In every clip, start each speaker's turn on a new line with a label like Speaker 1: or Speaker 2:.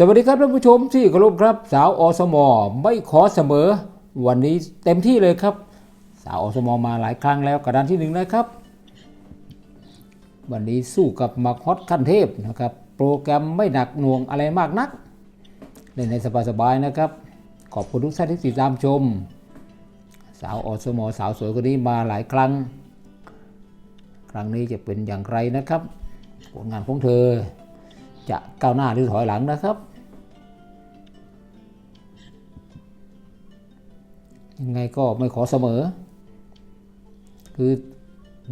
Speaker 1: สวัสดีครับท่านผู้ชมที่เคารพครับ สาวอสมไม่ขอเสมอ วันนี้เต็มที่เลยครับ สาวอสมมาหลายครั้งแล้วกระดานที่หนึ่งนะครับ วันนี้สู้กับมาคอตขั้นเทพนะครับ โปรแกรมไม่หนักหน่วงอะไรมากนักเล่นในสบายๆนะครับ ขอบคุณทุกท่านที่ติดตามชม สาวอสมสาวสวยคนนี้มาหลายครั้ง ครั้งนี้จะเป็นอย่างไรนะครับ ผลงานของเธอ จะก้าวหน้าหรือถอยหลังนะครับยังไงก็ไม่ขอเสมอ คือ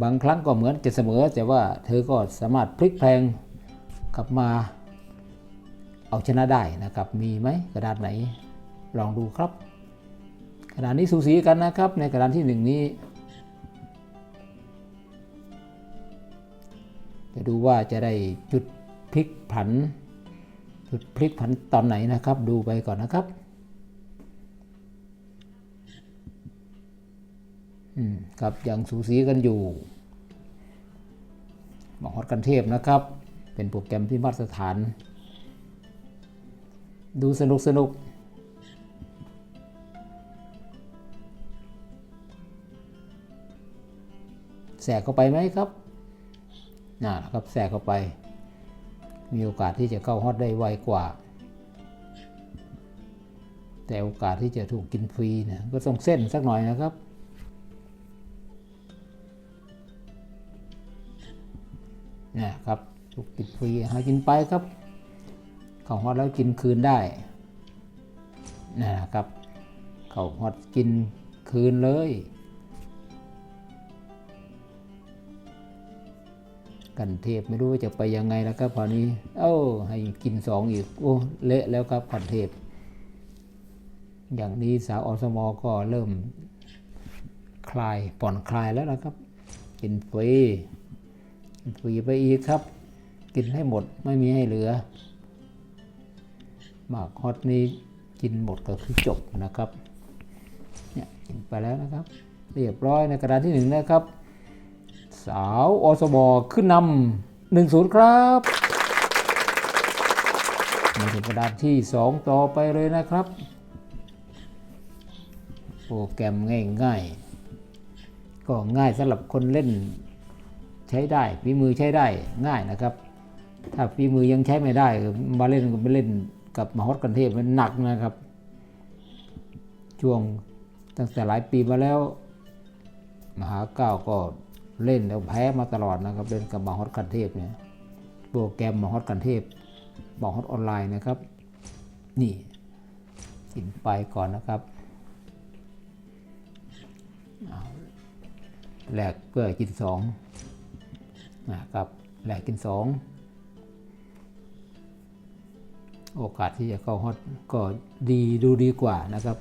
Speaker 1: บางครั้งก็เหมือนจะเสมอ แต่ว่าเธอก็สามารถพลิกแพลงกลับมาเอาชนะได้นะครับ มีไหมกระดานไหน ลองดูครับกระดานนี้สูสีกันนะครับ ในกระดานที่หนึ่งนี้ จะดูว่าจะได้จุด พลิกผันจุดพลิกผันตอนไหนนะครับ ดูไปก่อนนะครับอืมครับยังสูสีกันอยู่มหอดกันเทพนะครับ เป็นโปรแกรมที่มาตรฐาน ดูสนุกสนุกแสกเข้าไปไหมครับนะครับแสกเข้าไป มีโอกาสที่จะเข้าฮอตได้ไวกว่า แต่โอกาสที่จะถูกกินฟรีเนี่ยก็ต้องเส้นสักหน่อยนะครับ นะครับถูกกินฟรีหากินไปครับ เข้าฮอตแล้วกินคืนได้นะครับ เข้าฮอตกินคืนเลย กันเทพไม่รู้ว่าจะไปยังไงแล้วครับคราวนี้ เอ้าให้กินสองอีกโอ้เละแล้วครับกันเทพ อย่างนี้สาวอสมอก็เริ่มคลายผ่อนคลายแล้วนะครับ กินฟรีกินฟรีไปอีกครับ กินให้หมดไม่มีให้เหลือหมากฮอตนี้กินหมดก็คือจบนะครับเนี่ยกินไปแล้วนะครับ เรียบร้อยในกระดานที่หนึ่งนะครับ สาวอสมขึ้นนำหนึ่งศูนย์ครับมาถึงกระดานที่สองต่อไปเลยนะครับ โปรแกรมง่ายๆ ก็ง่ายสำหรับคนเล่นใช้ได้ฝีมือใช้ได้ง่ายนะครับ ถ้าฝีมือยังใช้ไม่ได้มาเล่นก็ไปเล่นกับมหดกันเทพมันหนักนะครับ ช่วงตั้งแต่หลายปีมาแล้ว มหาเก้าก็ เล่นแล้วแพ้มาตลอดนะครับ เล่นกับมหดกันเทพเนี่ยโปรแกรมมหดกันเทพมหดอตออนไลน์นะครับ นี่กินไปก่อนนะครับแหลกเพื่อกินสองนะครับแหลกกินสองโอกาสที่จะเข้าฮอตก็ดีดูดีกว่านะครับ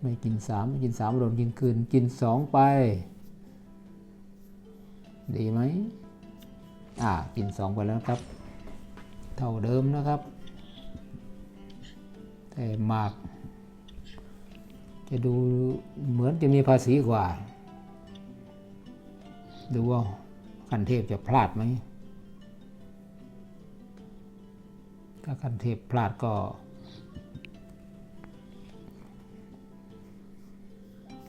Speaker 1: ไม่กินสามไม่กินสามโดนกินคืนกินสองไป ดีไหมอ่ากินสองไปแล้วครับ เท่าเดิมนะครับ แต่มาก จะดูเหมือนจะมีภาษีกว่า ดูว่าคันเทพจะพลาดไหมถ้าคันเทพพลาดก็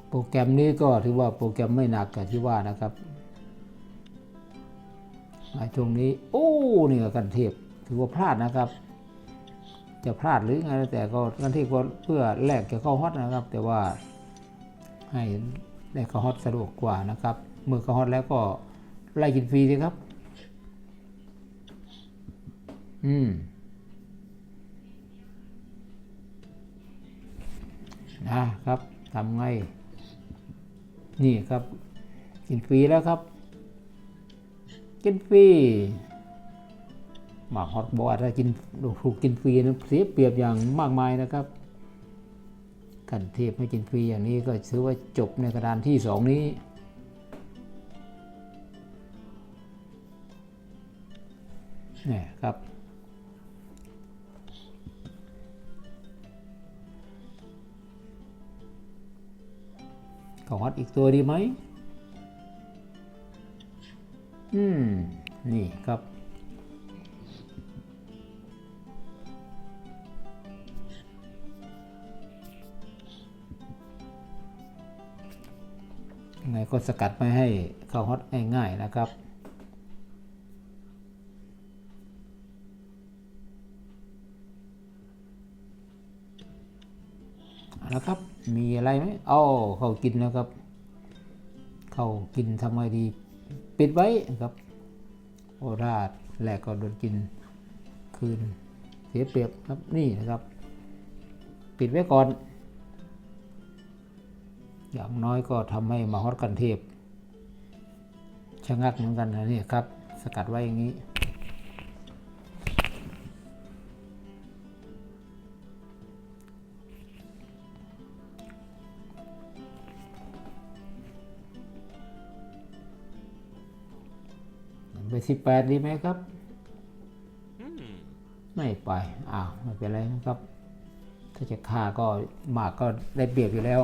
Speaker 1: โปรแกรมนี้ก็ถือว่าโปรแกรมไม่หนักกับที่ว่านะครับ ช่วงนี้ โอ้นี่ก็กันเทพถือว่าพลาดนะครับ จะพลาดหรือไงแต่ก็กันเทพก็เพื่อแลกจะเข้าฮอตนะครับ แต่ว่าให้ได้เข้าฮอตสะดวกกว่านะครับเมื่อเข้าฮอตแล้วก็ไล่กินฟรีสิครับ อืมนะครับทำไง นี่ครับ กินฟรีแล้วครับ กินฟรีหมากฮอตบอกว่าถ้ากินถูกกินฟรีนั้นเสียเปรียบอย่างมากมายนะครับกันเทพไม่กินฟรีอย่างนี้ก็ถือว่าจบในกระดานที่สองนี้นี่ครับขาฮอตอีกตัวดีไหม อืม นี่ครับ ไงก็สกัดไม่ให้เข้าฮอตง่ายๆนะครับแล้วครับ มีอะไรไหมเอเข้ากินแล้วครับ เข้ากินทำไงดี ปิดไว้ครับโอราดแหลกก็โดนกินคืนเสียเปรียบครับนี่นะครับ ปิดไว้ก่อน อย่างน้อยก็ทำให้มาฮอตกันเทพชะงักเหมือนกันนะเนี่ยครับ สกัดไว้อย่างนี้ ไปสิบแปดดีไหมครับ ไม่ไป อ้าวไม่เป็นไรนะครับ ถ้าจะฆ่าก็หมากก็ได้เปรียบอยู่แล้ว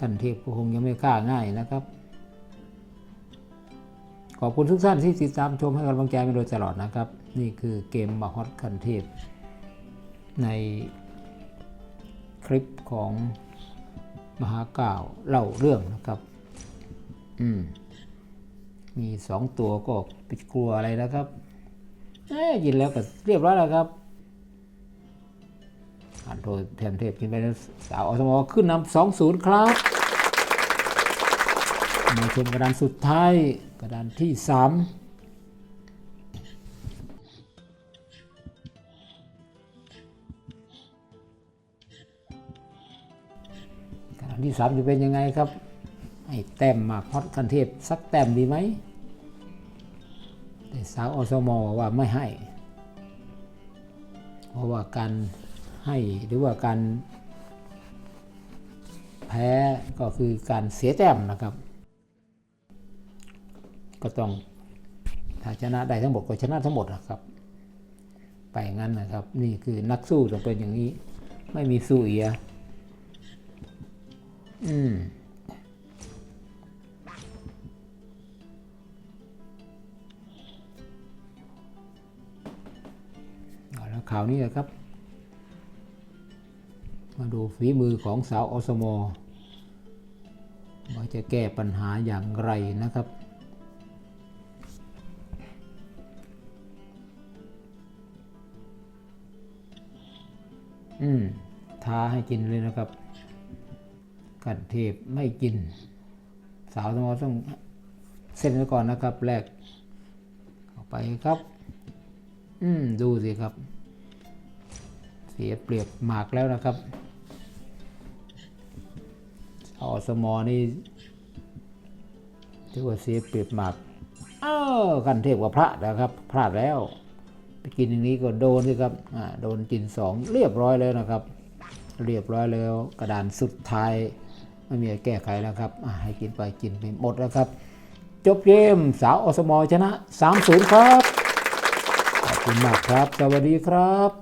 Speaker 1: กันเทพก็คงยังไม่ฆ่าง่ายนะครับ ขอบคุณทุกท่านที่ติดตามชมให้กำลังใจมาโดยตลอดนะครับ นี่คือเกมมาฮอตกันเทพ ในคลิปของมหาก่าวเล่าเรื่องนะครับ อืม มีสองตัวก็ไปกลัวอะไรนะครับยินแล้วก็เรียบร้อยแล้วครับอ่านโดยแทนเทพกินไปแล้วสาวอสมอขึ้นนำสองศูนย์ครับมาชมกระดานสุดท้ายกระดานที่สามกระดานที่สามจะเป็นยังไงครับ ให้แต้มมากฮอตคันเทพสักแต้มดีไหมแต่สาวอสมบอกว่าไม่ให้ เพราะว่าการให้หรือว่าการแพ้ก็คือการเสียแต้มนะครับ ก็ต้องถ้าชนะได้ทั้งหมดก็ชนะทั้งหมดนะครับ ไปงั้นนะครับ นี่คือนักสู้ต้องเป็นอย่างนี้ ไม่มีสู้เอียอืม ข่าวนี้นะครับ มาดูฝีมือของสาวอสมว่าจะแก้ปัญหาอย่างไรนะครับ อืมท้าให้กินเลยนะครับ กันเทพไม่กิน สาวสมอต้องเส้นไว้ก่อนนะครับแรกเข้าไปครับ อืม ดูสิครับ เสียเปรียบหมากแล้วนะครับอสมอนี่ถือว่าเสียเปรียบหมากอ้าวกันเทพกว่าพระนะครับ พลาดแล้ว ไปกินอย่างนี้ก็โดนสิครับอ่าโดนกินสองเรียบร้อยแล้วนะครับ เรียบร้อยแล้ว กระดานสุดท้ายไม่มีอะไรแก้ไขแล้วครับอ่าให้กินไปกินไปหมดแล้วครับ จบเกมสาวอสมชนะ 3-0 ครับ ขอบคุณมากครับ สวัสดีครับ